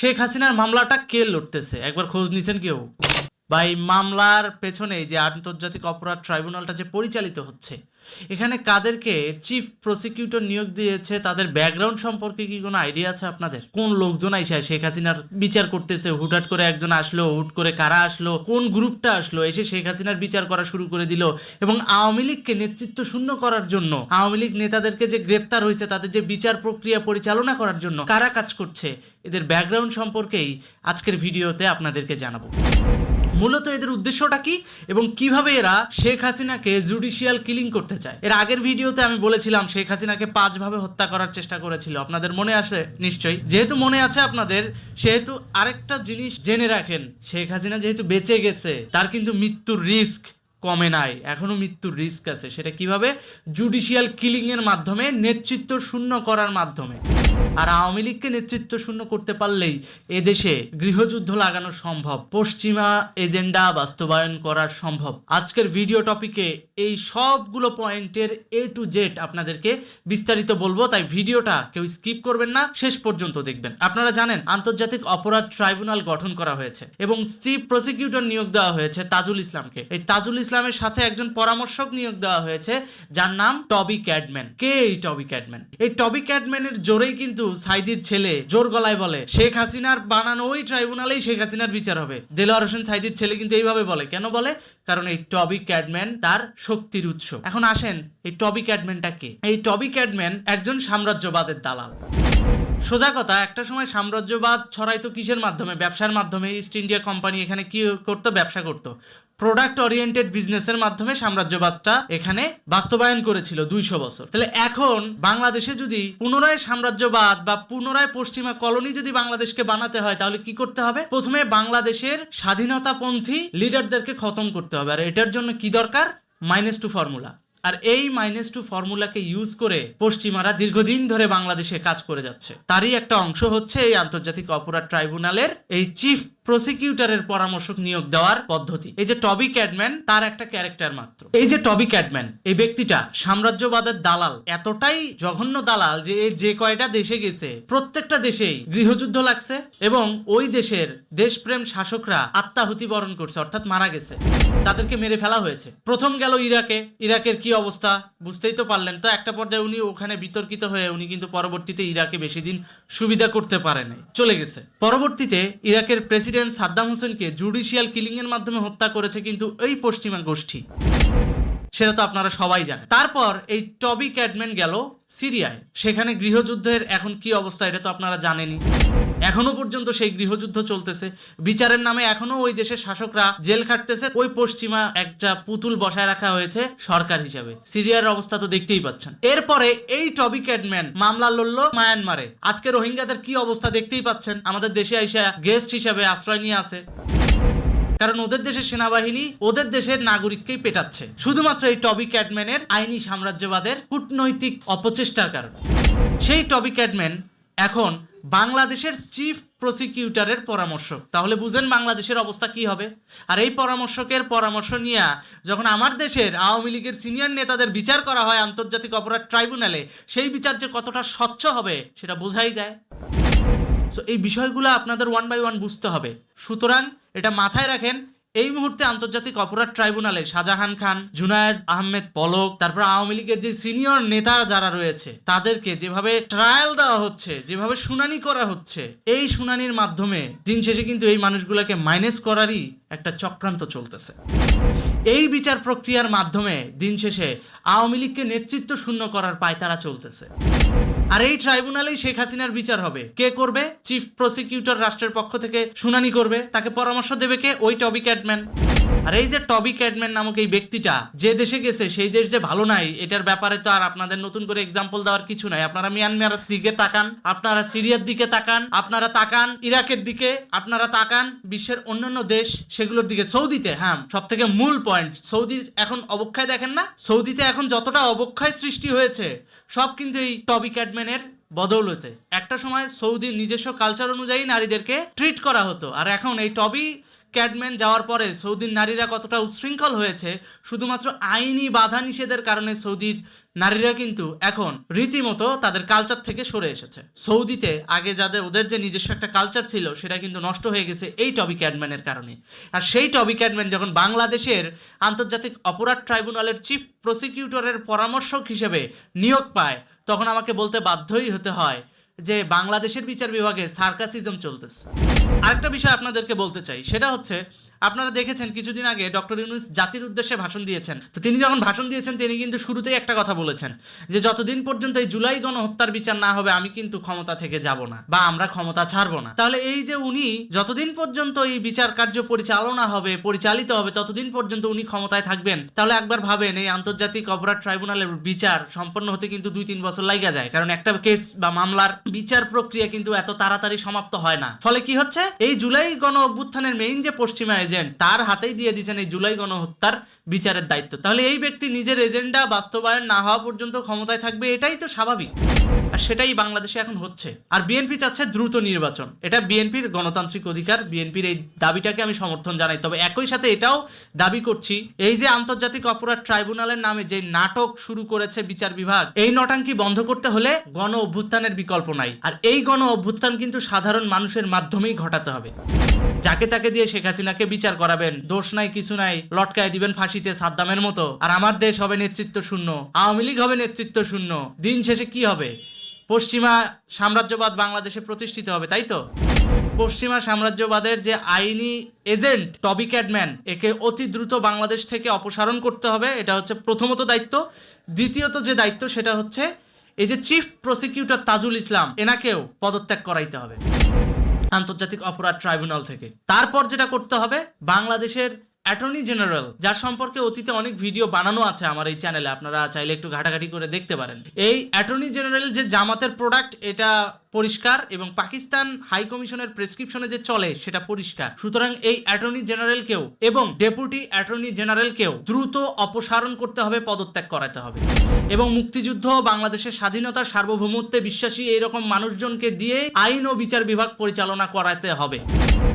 শেখ হাসিনার মামলাটা কে লড়তেছে? একবার খোঁজ নিছেন কেউ? বা এই মামলার পেছনে যে আন্তর্জাতিক অপরাধ ট্রাইব্যুনালটা যে পরিচালিত হচ্ছে এখানে কাদেরকে চিফ প্রসিকিউটর নিয়োগ দিয়েছে, তাদের ব্যাকগ্রাউন্ড সম্পর্কে কি কোনো আইডিয়া আছে আপনাদের? কোন লোকজন আইসা, শেখ হাসিনার বিচার করতেছে, হুটহাট করে একজন আসলো, হুট করে কারা আসলো, কোন গ্রুপটা আসলো, এসে শেখ হাসিনার বিচার করা শুরু করে দিল এবং আওয়ামী লীগকে নেতৃত্ব শূন্য করার জন্য, আওয়ামী লীগ নেতাদেরকে যে গ্রেফতার হয়েছে, তাদের যে বিচার প্রক্রিয়া পরিচালনা করার জন্য কারা কাজ করছে, এদের ব্যাকগ্রাউন্ড সম্পর্কেই আজকের ভিডিওতে আপনাদেরকে জানাব। মূলত এদের উদ্দেশ্যটা কি এবং কীভাবে এরা শেখ হাসিনাকে জুডিশিয়াল কিলিং করতে চায়? এর আগের ভিডিওতে আমি বলেছিলাম শেখ হাসিনাকে পাঁচভাবে হত্যা করার চেষ্টা করেছিল। আপনাদের মনে আছে? নিশ্চয়ই। যেহেতু মনে আছে আপনাদের, সেহেতু আরেকটা জিনিস জেনে রাখেন, শেখ হাসিনা যেহেতু বেঁচে গেছে, তার কিন্তু মৃত্যুর রিস্ক কমে নাই। এখনও মৃত্যুর রিস্ক আছে। সেটা কীভাবে? জুডিশিয়াল কিলিং এর মাধ্যমে, নেতৃত্ব শূন্য করার মাধ্যমে। আর আওয়ামী লীগকে নেতৃত্ব শূন্য করতে পারলেই এদেশে গৃহযুদ্ধ লাগানো সম্ভব, পশ্চিমা এজেন্ডা বাস্তবায়ন করা সম্ভব। আজকের ভিডিও টপিকে এই সবগুলো পয়েন্টের এ টু জেড আপনাদেরকে বিস্তারিত বলব, তাই ভিডিওটা কেউ স্কিপ করবেন না, শেষ পর্যন্ত দেখবেন। আপনারা জানেন, আন্তর্জাতিক অপরাধ ট্রাইব্যুনাল গঠন করা হয়েছে এবং চিফ প্রসিকিউটর নিয়োগ দেওয়া হয়েছে তাজুল ইসলামকে। এই তাজুল ইসলামের সাথে একজন পরামর্শক নিয়োগ দেওয়া হয়েছে, যার নাম টবি ক্যাডম্যান। কে এই টবি ক্যাডম্যান? এই টবি ক্যাডম্যানের জোরেই কিন্তু সাইদির ছেলে জোর গলায় বলে, শেখ হাসিনার বানানো ওই ট্রাইব্যুনালেই শেখ হাসিনার বিচার হবে। দেলোয়ার হোসেন সাইদির ছেলে কিন্তু এইভাবে বলে। কেন বলে? কারণ এই টবি ক্যাডম্যান তার শক্তির উৎস। এখন আসেন, এই টবি ক্যাডম্যানটা কে? এই টবি ক্যাডম্যান একজন সাম্রাজ্যবাদের দালাল। সোজা কথা, একটা সময় সাম্রাজ্যবাদ ছড়াইতো কিসের মাধ্যমে? ব্যবসার মাধ্যমে। ইস্ট ইন্ডিয়া কোম্পানি এখানে কি করতো? ব্যবসা করতো। প্রোডাক্ট ওরিয়েন্টেড বিজনেসের মাধ্যমে সাম্রাজ্যবাদটা এখানে বাস্তবায়ন করেছিল দুইশো বছর। তাহলে এখন বাংলাদেশে যদি পুনরায় সাম্রাজ্যবাদ বা পুনরায় পশ্চিমা কলোনি যদি বাংলাদেশকে বানাতে হয়, তাহলে কি করতে হবে? প্রথমে বাংলাদেশের স্বাধীনতাপন্থী লিডারদেরকে খতম করতে হবে। আর এটার জন্য কি দরকার? মাইনাস টু ফর্মুলা আর এই মাইনাস টু ফর্মুলাকে ইউজ করে পশ্চিমারা দীর্ঘদিন ধরে বাংলাদেশে কাজ করে যাচ্ছে। তারই একটা অংশ হচ্ছে এই আন্তর্জাতিক অপরাধ ট্রাইব্যুনালের এই চিফ প্রসিকিউটরের পরামর্শক নিয়োগ দেওয়ার পদ্ধতি। এই যে টবি ক্যাডম্যান, তার একটা ক্যারেক্টার মাত্র। এই যে টবি ক্যাডম্যান, এই ব্যক্তিটা সাম্রাজ্যবাদের দালাল। এতটাই জঘন্য দালাল যে যে কয়টা দেশে গেছে, প্রত্যেকটা দেশেই গৃহযুদ্ধ লাগছে এবং ওই দেশের দেশপ্রেম শাসকরা আত্মাহুতি বরণ করছে, অর্থাৎ মারা গেছে। তাদেরকে মেরে ফেলা হয়েছে। প্রথম গেল ইরাকে। ইরাকের কি অবস্থা? বুঝতেই তো পারলেন তো, একটা পর্যায়ে উনি ওখানে বিতর্কিত হয়ে উনি কিন্তু পরবর্তীতে ইরাকে বেশি দিন সুবিধা করতে পারে নাই চলে গেছে। পরবর্তীতে ইরাকের প্রেসিডেন্ট সাদ্দাম হোসেনকে জুডিশিয়াল কিলিংয়ের মাধ্যমে হত্যা করেছে কিন্তু এই পশ্চিমা গোষ্ঠী। সেটা তো আপনারা সবাই জানেন। তারপর এই টবি ক্যাডম্যান গেল সিরিয়ায়। সেখানে গৃহযুদ্ধের এখন কি অবস্থা এটা তো আপনারা জানেনই। এখনও পর্যন্ত সেই গৃহযুদ্ধ চলতেছে। বিচারের নামে এখনও ওই দেশের শাসকরা জেল খাটতেছে। ওই পশ্চিমা একটা পুতুল বসায় রাখা হয়েছে সরকার হিসাবে। সিরিয়ার অবস্থা তো দেখতেই পাচ্ছেন। এরপরে এই টবি ক্যাডম্যান মামলা লড়লো মায়ানমারে। আজকে রোহিঙ্গাদের কি অবস্থা দেখতেই পাচ্ছেন? আমাদের দেশে আইসা গেস্ট হিসাবে আশ্রয় নিয়ে আছে কারণ ওদের দেশের সেনাবাহিনী ওদের দেশের নাগরিককেই পেটাচ্ছে। শুধুমাত্র এই টবি ক্যাডম্যানের আইনি সাম্রাজ্যবাদের কূটনৈতিক অপচেষ্টার কারণে। সেই টবি ক্যাডম্যান এখন বাংলাদেশের চিফ প্রসিকিউটরের পরামর্শক তাহলে বুঝেন বাংলাদেশের অবস্থা কি হবে। আর এই পরামর্শকের পরামর্শ নিয়ে যখন আমার দেশের আওয়ামী লীগের সিনিয়র নেতাদের বিচার করা হয় আন্তর্জাতিক অপরাধ ট্রাইব্যুনালে, সেই বিচার যে কতটা স্বচ্ছ হবে সেটা বোঝাই যায়। সো এই বিষয়গুলো আপনাদের ওয়ান বাই ওয়ান বুঝতে হবে। সুতরাং এটা মাথায় রাখেন এই মুহূর্তে আন্তর্জাতিক অপরাধ ট্রাইব্যুনালে শাহজাহান খান, জুনায়েদ আহমেদ পলক, তারপর আওয়ামী লীগের যে সিনিয়র নেতা যারা রয়েছে, তাদেরকে যেভাবে ট্রায়াল দেওয়া হচ্ছে, যেভাবে শুনানি করা হচ্ছে, এই শুনানির মাধ্যমে দিন শেষে কিন্তু এই মানুষগুলোকে মাইনাস করারই একটা চক্রান্ত চলতেছে। এই বিচার প্রক্রিয়ার মাধ্যমে দিন শেষে আওয়ামী লীগকে নেতৃত্ব শূন্য করার পায়তারা চলতেছে। আর এই ট্রাইব্যুনালেই শেখ হাসিনার বিচার হবে। কে করবে? চিফ প্রসিকিউটর রাষ্ট্রের পক্ষ থেকে শুনানি করবে। তাকে পরামর্শ দেবে কে? ওই টবি ক্যাডম্যান আর এই যে টবি ক্যাডম্যান নামক এই ব্যক্তিটা, যে দেশে গেছে, সেই দেশ যে ভালো নাই, এটার ব্যাপারে তো আর আপনাদের নতুন করে এক্সাম্পল দেওয়ার কিছু নাই। আপনারা মিয়ানমার দিকে তাকান, আপনারা সিরিয়ার দিকে তাকান, আপনারা তাকান ইরাকের দিকে, আপনারা তাকান বিশ্বের অন্যান্য দেশ সেগুলোর দিকে। সৌদিতে হ্যাঁ সব থেকে মূল পয়েন্ট সৌদির এখন অবক্ষয় দেখেন না? সৌদিতে এখন যতটা অবক্ষয় সৃষ্টি হয়েছে, সব কিন্তু এই টবি ক্যাডম্যানের বদৌলতে। একটা সময় সৌদির নিজস্ব কালচার অনুযায়ী নারীদেরকে ট্রিট করা হতো, আর এখন এই টবি ক্যাডম্যান যাওয়ার পরে সৌদির নারীরা কতটা উচ্ছৃঙ্খল হয়েছে, শুধুমাত্র আইনি বাধা নিষেধের কারণে সৌদির নারীরা কিন্তু এখন রীতিমতো তাদের কালচার থেকে সরে এসেছে। সৌদিতে আগে যাদের, ওদের যে নিজস্ব একটা কালচার ছিল, সেটা কিন্তু নষ্ট হয়ে গেছে এই টবি ক্যাডম্যানের কারণে। আর সেই টবি ক্যাডম্যান যখন বাংলাদেশের আন্তর্জাতিক অপরাধ ট্রাইব্যুনালের চিফ প্রসিকিউটরের পরামর্শক হিসেবে নিয়োগ পায়, তখন আমাকে বলতে বাধ্যই হতে হয় যে বাংলাদেশের বিচার বিভাগে সার্কাসিজম চলতেছে। আরেকটা বিষয় আপনাদেরকে বলতে চাই সেটা হচ্ছে আপনারা দেখেছেন, কিছুদিন আগে ডক্টর ইউনুস জাতির উদ্দেশ্যে ভাষণ দিয়েছেন। তো তিনি যখন ভাষণ দিয়েছেন, তিনি কিন্তু শুরুতেই একটা কথা বলেছেন যে, যতদিন পর্যন্ত এই জুলাই গণহত্যার বিচার না হবে, আমি কিন্তু ক্ষমতা থেকে যাব না বা আমরা ক্ষমতা ছাড়বো না। তাহলে এই যে উনি যতদিন পর্যন্ত এই বিচার কার্য পরিচালনা হবে, পরিচালিত হবে, ততদিন পর্যন্ত উনি ক্ষমতায় থাকবেন, তাহলে একবার ভাবেন এই আন্তর্জাতিক অপরাধ ট্রাইব্যুনালের বিচার সম্পন্ন হতে কিন্তু দুই তিন বছর লাগা যায়। কারণ একটা কেস বা মামলার বিচার প্রক্রিয়া কিন্তু এত তাড়াতাড়ি সমাপ্ত হয় না। ফলে কি হচ্ছে? এই জুলাই গণ অভ্যুত্থানের মেইন যে পশ্চিমা এজেন্ট তার হাতেই দিয়ে দিয়েছেন এই জুলাই গণহত্যার বিচারের দায়িত্ব। তাহলে এই ব্যক্তি নিজের এজেন্ডা বাস্তবায়ন না হওয়া পর্যন্ত ক্ষমতায় থাকবে, এটাই তো স্বাভাবিক। আর সেটাই বাংলাদেশে এখন হচ্ছে। আর বিএনপি চাচ্ছে দ্রুত নির্বাচন। এটা বিএনপির গণতান্ত্রিক অধিকার, বিএনপির এই দাবিটাকে আমি সমর্থন জানাই। তবে একই সাথে এটাও দাবি করছি, এই যে আন্তর্জাতিক অপরাধ ট্রাইব্যুনালের নামে যে নাটক শুরু করেছে বিচার বিভাগ, এই নটাঙ্কি বন্ধ করতে হলে গণ অভ্যুত্থানের বিকল্প নাই। আর এই গণ অভ্যুত্থান কিন্তু সাধারণ মানুষের মাধ্যমেই ঘটাতে হবে। যাকে তাকে দিয়ে শেখ হাসিনাকে বিচার করাবেন, দোষ নাই, কিছু নাই, লটকায় দিবেন ফাঁসিতে সাদ্দামের মতো। আর আমার দেশ হবে নেতৃত্ব শূন্য। আওয়ামী লীগ হবে নেতৃত্ব শূন্য। দিন শেষে কি হবে? পশ্চিমা সাম্রাজ্যবাদ বাংলাদেশে প্রতিষ্ঠিত হবে, তাই তো? পশ্চিমা সাম্রাজ্যবাদের যে আইনি এজেন্ট টবি ক্যাডম্যান একে অতি দ্রুত বাংলাদেশ থেকে অপসারণ করতে হবে, এটা হচ্ছে প্রথমত দায়িত্ব। দ্বিতীয়ত যে দায়িত্ব, সেটা হচ্ছে এই যে চিফ প্রসিকিউটর তাজুল ইসলাম, এনাকেও পদত্যাগ করাইতে হবে। আন্তর্জাতিক অপরাধ ট্রাইব্যুনাল থেকে। তারপর যেটা করতে হবে, বাংলাদেশের অ্যাটর্নি জেনারেল, যার সম্পর্কে অতীতে অনেক ভিডিও বানানো আছে আমার এই চ্যানেলে, আপনারা চাইলে একটু ঘাটাঘাটি করে দেখতে পারেন। এই অ্যাটর্নি জেনারেল যে জামাতের প্রোডাক্ট এটা পরিষ্কার এবং পাকিস্তান হাই কমিশনের প্রেসক্রিপশনে যে চলে, সেটা পরিষ্কার। সুতরাং এই অ্যাটর্নি জেনারেলকেও এবং ডেপুটি অ্যাটর্নি জেনারেলকেও দ্রুত অপসারণ করতে হবে, পদত্যাগ করাতে হবে। এবং মুক্তিযুদ্ধ বাংলাদেশের স্বাধীনতার সার্বভৌমত্বে বিশ্বাসী এইরকম মানুষজনকে দিয়ে আইন ও বিচার বিভাগ পরিচালনা করাতে হবে।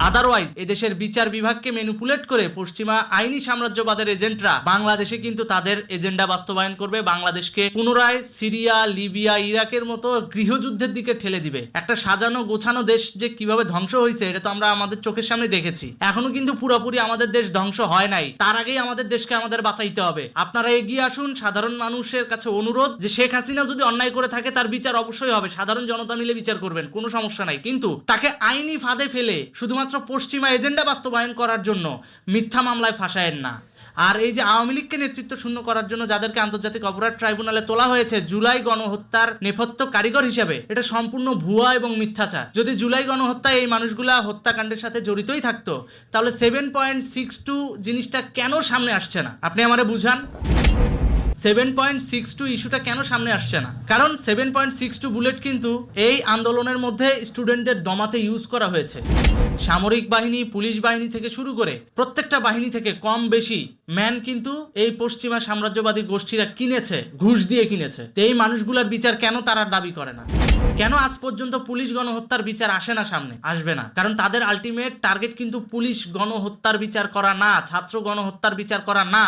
আদারওয়াইজ এদেশের বিচার বিভাগকে ম্যানিপুলেট করে পশ্চিমা আইনি সাম্রাজ্যবাদের এজেন্টরা বাংলাদেশে কিন্তু তাদের এজেন্ডা বাস্তবায়ন করবে। বাংলাদেশকে পুনরায় সিরিয়া, লিবিয়া, ইরাকের মতো গৃহযুদ্ধের দিকে ঠেলে দিবে। একটা সাজানো, গোছানো দেশ যে কীভাবে ধ্বংস হয়েছে এটা তো আমরা আমাদের চোখের সামনে দেখেছি। এখনও কিন্তু পুরোপুরি আমাদের দেশ ধ্বংস হয় নাই। তার আগেই আমাদের দেশকে আমাদের বাঁচাইতে হবে। আপনারা এগিয়ে আসুন, সাধারণ মানুষের কাছে অনুরোধ যে শেখ হাসিনা যদি অন্যায় করে থাকে, তার বিচার অবশ্যই হবে। সাধারণ জনতা মিলে বিচার করবেন, কোনো সমস্যা নাই। কিন্তু তাকে আইনি ফাঁদে ফেলে শুধুমাত্র পশ্চিমা এজেন্ডা বাস্তবায়ন করার জন্য মিথ্যা মামলায় ফাঁসায়েন না। আর এই যে আওয়ামী লীগকে নেতৃত্ব শূন্য করার জন্য যাদেরকে আন্তর্জাতিক অপরাধ ট্রাইব্যুনালে তোলা হয়েছে জুলাই গণহত্যার নেপথ্য কারিগর হিসেবে, এটা সম্পূর্ণ ভুয়া এবং মিথ্যাচার। যদি জুলাই গণহত্যায় এই মানুষগুলা হত্যাকাণ্ডের সাথে জড়িতই থাকতো, তাহলে সেভেন পয়েন্ট সিক্স টু জিনিসটা কেন সামনে আসছে না? আপনি আমারে বুঝান? সেভেন পয়েন্ট সিক্স টু ইস্যুটা কেন সামনে আসছে না? কারণ seven point six two bullet কিন্তু এই আন্দোলনের মধ্যে স্টুডেন্টদের দমাতে ইউজ করা হয়েছে। সামরিক বাহিনী, পুলিশ বাহিনী থেকে শুরু করে প্রত্যেকটা বাহিনী থেকে কম বেশি ম্যান কিন্তু এই পশ্চিমা সাম্রাজ্যবাদী গোষ্ঠীরা কিনেছে, ঘুষ দিয়ে কিনেছে। তো এই মানুষগুলোর বিচার কেন তারা দাবি করে না? কেন আজ পর্যন্ত পুলিশ গণহত্যার বিচার আসে না সামনে? আসবে না। কারণ তাদের আলটিমেট টার্গেট কিন্তু পুলিশ গণহত্যার বিচার করা না, ছাত্র গণহত্যার বিচার করা না।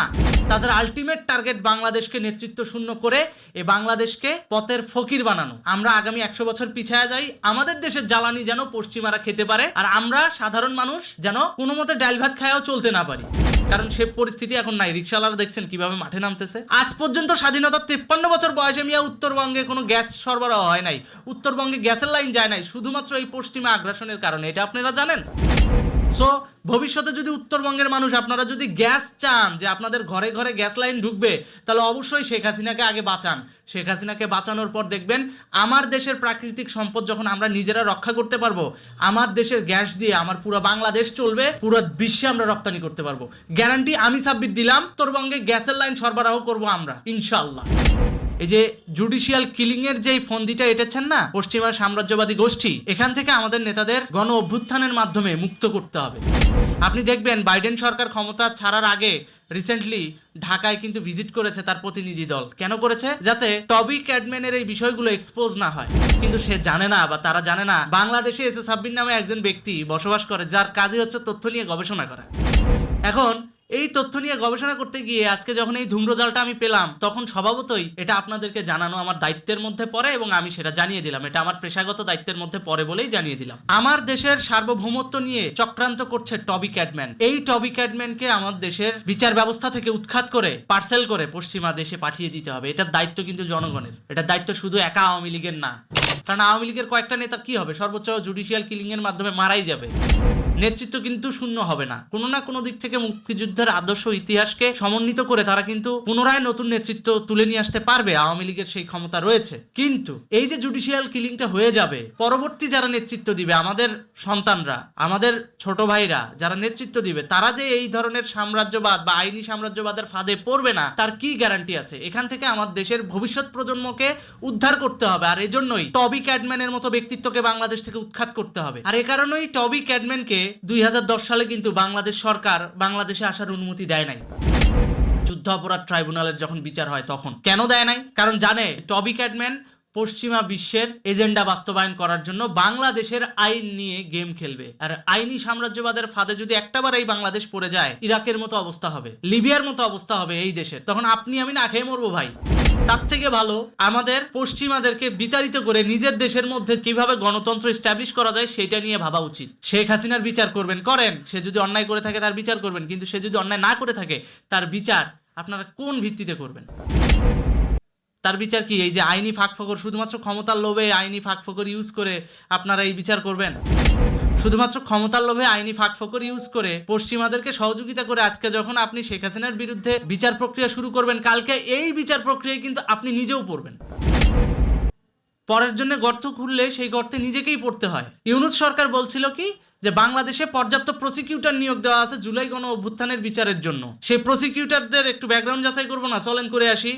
তাদের আলটিমেট টার্গেট বাংলাদেশকে নেতৃত্ব শূন্য করে এ বাংলাদেশকে পথের ফকির বানানো। আমরা আগামী একশো বছর পিছায়া যাই, আমাদের দেশের জ্বালানি যেন পশ্চিমারা খেতে পারে, আর আমরা সাধারণ মানুষ যেন কোনো মতে ডাল ভাত খায়াও চলতে না পারি। কারণ সে পরিস্থিতি এখন নাই। রিক্সাওয়ালারা দেখছেন কীভাবে মাঠে নামতেছে। আজ পর্যন্ত স্বাধীনতার তিপ্পান্ন বছর বয়সে মিয়া উত্তরবঙ্গে কোনো গ্যাস সরবরাহ হয় নাই। উত্তরবঙ্গে গ্যাসের লাইন যায় নাই। শুধুমাত্র এই পশ্চিমা আগ্রাসনের কারণে। এটা আপনারা জানেন? সো ভবিষ্যতে যদি উত্তরবঙ্গের মানুষ, আপনারা যদি গ্যাস চান যে আপনাদের ঘরে ঘরে গ্যাস লাইন ঢুকবে, তাহলে অবশ্যই শেখ হাসিনাকে আগে বাঁচান। শেখ হাসিনাকে বাঁচানোর পর দেখবেন, আমার দেশের প্রাকৃতিক সম্পদ যখন আমরা নিজেরা রক্ষা করতে পারব, আমার দেশের গ্যাস দিয়ে আমার পুরো বাংলাদেশ চলবে, পুরো বিশ্বে আমরা রপ্তানি করতে পারব। গ্যারান্টি আমি সাবমিট দিলাম, উত্তরবঙ্গে গ্যাসের লাইন সরবরাহ করব আমরা ইনশাল্লাহ এই যে জুডিশিয়াল কিলিং এর যে ফন্দিটা এটেছেন না পশ্চিমা সাম্রাজ্যবাদী গোষ্ঠী, এখান থেকে আমাদের নেতাদের গণ অভ্যুত্থানের মাধ্যমে মুক্ত করতে হবে। আপনি দেখবেন বাইডেন সরকার ক্ষমতা ছাড়ার আগে রিসেন্টলি ঢাকায় কিন্তু ভিজিট করেছে তার প্রতিনিধি দল। কেন করেছে? যাতে টবি ক্যাডম্যানের এই বিষয়গুলো এক্সপোজ না হয়। কিন্তু সে জানে না বা তারা জানে না, বাংলাদেশে এসে সাব্বির নামে একজন ব্যক্তি বসবাস করে, যার কাজই হচ্ছে তথ্য নিয়ে গবেষণা করা। এখন এই তথ্য নিয়ে গবেষণা করতে গিয়ে আজকে যখন এই ধূম্রজালটা আমি পেলাম, তখন স্বভাবতই এটা আপনাদেরকে জানানো আমার দায়িত্বের মধ্যে পড়ে এবং আমি সেটা জানিয়ে দিলাম। এটা আমার পেশাগত দায়িত্বের মধ্যে পড়ে বলেই জানিয়ে দিলাম। আমার দেশের সার্বভৌমত্ব নিয়ে চক্রান্ত করছে টবি ক্যাডম্যান এই টবি ক্যাডম্যানকে আমার দেশের বিচার ব্যবস্থা থেকে উৎখাত করে, পার্সেল করে পশ্চিমা দেশে পাঠিয়ে দিতে হবে। এটার দায়িত্ব কিন্তু জনগণের। এটার দায়িত্ব শুধু একা আওয়ামী লীগের না। কারণ আওয়ামী লীগের কয়েকটা নেতা কি হবে? সর্বোচ্চ জুডিশিয়াল কিলিং এর মাধ্যমে মারাই যাবে। নেতৃত্ব কিন্তু শূন্য হবে না। কোনো না কোনো দিক থেকে মুক্তিযুদ্ধের আদর্শ ইতিহাসকে সমন্বিত করে তারা কিন্তু পুনরায় নতুন নেতৃত্ব তুলে নিয়ে আসতে পারবে। আওয়ামী লীগের সেই ক্ষমতা রয়েছে। কিন্তু এই যে জুডিশিয়াল কিলিংটা হয়ে যাবে, পরবর্তী যারা নেতৃত্ব দিবে, আমাদের সন্তানরা, আমাদের ছোট ভাইরা যারা নেতৃত্ব দিবে, তারা যে এই ধরনের সাম্রাজ্যবাদ বা আইনি সাম্রাজ্যবাদের ফাঁদে পড়বে না, তার কি গ্যারান্টি আছে? এখান থেকে আমার দেশের ভবিষ্যৎ প্রজন্মকে উদ্ধার করতে হবে। আর এজন্যই টবি ক্যাডম্যানের মতো ব্যক্তিত্বকে বাংলাদেশ থেকে উৎখাত করতে হবে। আর এ কারণেই টবি ক্যাডম্যানকে দুই সালে কিন্তু বাংলাদেশ সরকার বাংলাদেশে আসার অনুমতি দেয় নাই। যুদ্ধ অপরাধ ট্রাইব্যুনালের যখন বিচার হয় তখন। কেন দেয় নাই? কারণ জানে, টবি ক্যাডম্যান পশ্চিমা বিশ্বের এজেন্ডা বাস্তবায়ন করার জন্য বাংলাদেশের আইন নিয়ে গেম খেলবে। আর আইনি সাম্রাজ্যবাদের ফাঁদে যদি একটাবার এই বাংলাদেশ পড়ে যায়, ইরাকের মতো অবস্থা হবে, লিবিয়ার মতো অবস্থা হবে এই দেশের। তখন আপনি আমি না খেয়ে মরবো ভাই। তার থেকে ভালো আমাদের পশ্চিমাদেরকে বিতাড়িত করে নিজের দেশের মধ্যে কীভাবে গণতন্ত্র স্ট্যাবলিশ করা যায় সেটা নিয়ে ভাবা উচিত। শেখ হাসিনার বিচার করবেন, করেন। সে যদি অন্যায় করে থাকে, তার বিচার করবেন। কিন্তু সে যদি অন্যায় না করে থাকে, তার বিচার আপনারা কোন ভিত্তিতে করবেন? তার বিচার কি? এই যে আইনি ফাঁকফোকর, শুধুমাত্র ক্ষমতার লোভে আইনি ফাঁকফোকর ইউজ করে আপনারা এই বিচার করবেন? শুধুমাত্র ক্ষমতার লোভে আইনি ফাঁকফোকর ইউজ করে পশ্চিমাদেরকে সহযোগিতা করে আজকে যখন আপনি শেখ হাসিনার বিরুদ্ধে বিচার প্রক্রিয়া শুরু করবেন, কালকে এই বিচার প্রক্রিয়ায় কিন্তু আপনি নিজেও পড়বেন। পরের জন্য গর্ত খুললে সেই গর্তে নিজেকেই পড়তে হয়। ইউনুস সরকার বলছিল কি? যে বাংলাদেশে পর্যাপ্ত প্রসিকিউটর নিয়োগ দেওয়া আছে জুলাই গণ অভ্যুত্থানের বিচারের জন্য। সেই প্রসিকিউটরদের একটু ব্যাকগ্রাউন্ড যাচাই করব না? চলেন করে আসি।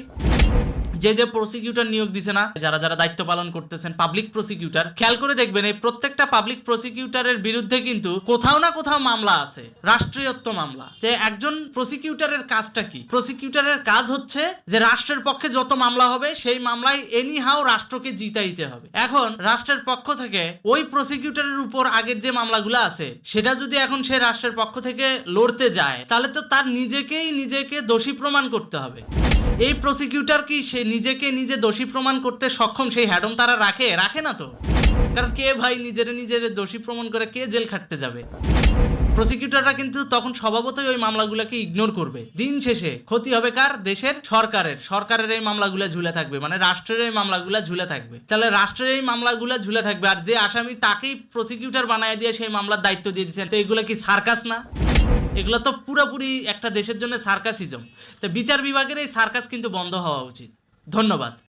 যে যে প্রসিকিউটর নিয়োগ দিছে না, যারা যারা দায়িত্ব পালন করতেছেন পাবলিক প্রসিকিউটর খেয়াল করে দেখবেন এই প্রত্যেকটা পাবলিক প্রসিকিউটরের বিরুদ্ধে কিন্তু কোথাও না কোথাও মামলা আছে, রাষ্ট্রীয়ত্ব মামলা। যে একজন প্রসিকিউটরের কাজটা কি? প্রসিকিউটরের কাজ হচ্ছে যে রাষ্ট্রের পক্ষে যত মামলা হবে, সেই মামলায় এনি হাও রাষ্ট্রকে জিতাইতে হবে। এখন রাষ্ট্রের পক্ষ থেকে ওই প্রসিকিউটরের উপর আগের যে মামলাগুলো আছে, সেটা যদি এখন সে রাষ্ট্রের পক্ষ থেকে লড়তে যায়, তাহলে তো তার নিজেকেই নিজেকে দোষী প্রমাণ করতে হবে। এই প্রসিকিউটর কি সে নিজেকে নিজে দোষী প্রমাণ করতে সক্ষম? সেই হ্যাডম তারা রাখে? রাখে না তো? কারণ কে ভাই নিজের নিজের দোষী প্রমাণ করে কে জেল খাটতে যাবে? প্রসিকিউটররা কিন্তু তখন স্বভাবতই ওই মামলাগুলোকে ইগনোর করবে। দিন শেষে ক্ষতি হবে কার? দেশের সরকারের। সরকারের এই মামলাগুলো ঝুলে থাকবে। মানে রাষ্ট্রের এই মামলাগুলো ঝুলে থাকবে। তাহলে রাষ্ট্রের এই মামলাগুলো ঝুলে থাকবে। আর যে আসামি তাকেই প্রসিকিউটর বানায় দিয়ে সেই মামলার দায়িত্ব দিয়ে দিচ্ছেন। তো এগুলো কি সার্কাস না? এগুলো তো পুরোপুরি একটা দেশের জন্য সার্কাসিজম। তো বিচার বিভাগের এই সার্কাস কিন্তু বন্ধ হওয়া উচিত। ধন্যবাদ।